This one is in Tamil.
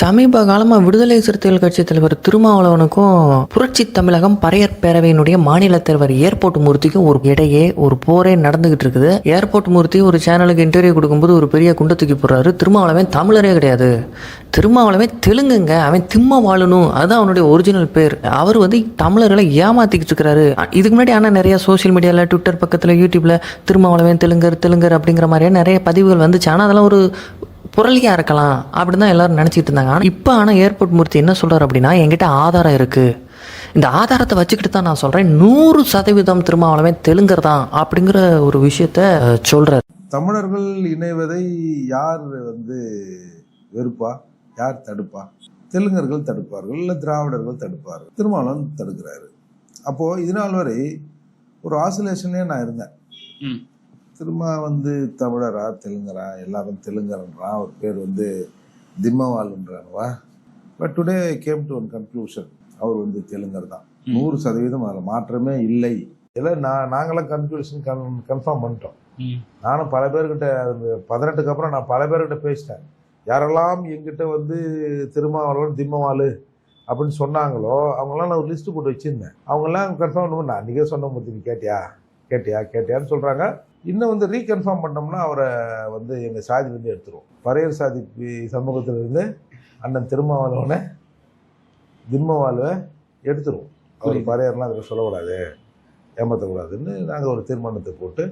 சமீப காலமாக விடுதலை சிறுத்தைகள் கட்சி தலைவர் திருமாவளவனுக்கும் புரட்சி தமிழகம் பறையர் பேரவையினுடைய மாநில தலைவர் ஏர்போர்ட் மூர்த்திக்கும் ஒரு இடையே ஒரு போரே நடந்துகிட்டு இருக்குது. ஏர்போர்ட் மூர்த்தி ஒரு சேனலுக்கு இன்டர்வியூ கொடுக்கும்போது ஒரு பெரிய குண்டை தூக்கி போடுறாரு. திருமாவளவன் தமிழரே கிடையாது. திருமாவளவன் தெலுங்குங்க. அவன் திம்ம வாழணும். அதுதான் அவனுடைய ஒரிஜினல் பேர். அவர் வந்து தமிழர்களை ஏமாத்திக்கிட்டு இருக்கிறாரு. இதுக்கு முன்னாடி ஆனால் நிறைய சோஷியல் மீடியாவில் ட்விட்டர் பக்கத்தில் யூடியூப்ல திருமாவளவன் தெலுங்கர் தெலுங்கர் அப்படிங்கிற மாதிரியே நிறைய பதிவுகள் வந்துச்சு. ஆனால் அதெல்லாம் ஒரு புரளியாக இருக்கலாம் அப்படின்னு தான் எல்லாரும் நினச்சிட்டு இருந்தாங்க. ஆனால் இப்போ ஆனால் ஏர்போர்ட் மூர்த்தி என்ன சொல்கிறார் அப்படின்னா என்கிட்ட ஆதாரம் இருக்குது இந்த ஆதாரத்தை வச்சுக்கிட்டு தான் நான் சொல்கிறேன் நூறு சதவீதம் திருமாவளவன் தெலுங்கர் தான் அப்படிங்கிற ஒரு விஷயத்த சொல்கிறார் தமிழர்கள் இணைவதை யார் வந்து வெறுப்பா? யார் தடுப்பா? தெலுங்கர்கள் தடுப்பார்கள் இல்லை திராவிடர்கள் தடுப்பார்கள். திருமாவளவன் தடுக்கிறாரு. அப்போது இது நாள் வரை ஒரு ஆசிலேஷன்லேயே நான் இருந்தேன். ம். திரும்ப வந்து தமிழரா தெலுங்கரா எல்லாரும் தெலுங்கரன்றா ஒரு பேர் வந்து திம்மவால்ன்றானுவா but today came to one conclusion அவர் வந்து தெலுங்கர் தான். நூறு சதவீதம் அதில் மாற்றமே இல்லை. இதில் நான் நாங்களாம் கன்க்ளூஷன் கன் கன்ஃபார்ம் பண்ணிட்டோம். நானும் பல பேர்கிட்ட பதினெட்டுக்கு அப்புறம் நான் பல பேர்கிட்ட பேசிட்டேன். யாரெல்லாம் எங்கிட்ட வந்து திருமாவளவன் திம்மவாலு அப்படின்னு சொன்னாங்களோ அவங்களாம் நான் ஒரு லிஸ்ட்டு போட்டு வச்சுருந்தேன். அவங்கெல்லாம் கன்ஃபார்ம் பண்ண நான் அன்றைக்கே சொன்ன போது நீ கேட்டியா? கேட்டியா? கேட்டியான்னு சொல்கிறாங்க இன்னும் வந்து ரீகன்ஃபார்ம் பண்ணோம்னா அவரை வந்து எங்கள் சாதியிலேருந்து எடுத்துருவோம் பறையர் சாதி சமூகத்திலிருந்து அண்ணன் திருமாவளவனை திம்மவாலுவை எடுத்துருவோம் அவர். பறையர்லாம் அதில் சொல்லக்கூடாது ஏமாற்றக்கூடாதுன்னு நாங்கள் ஒரு தீர்மானத்தை போட்டு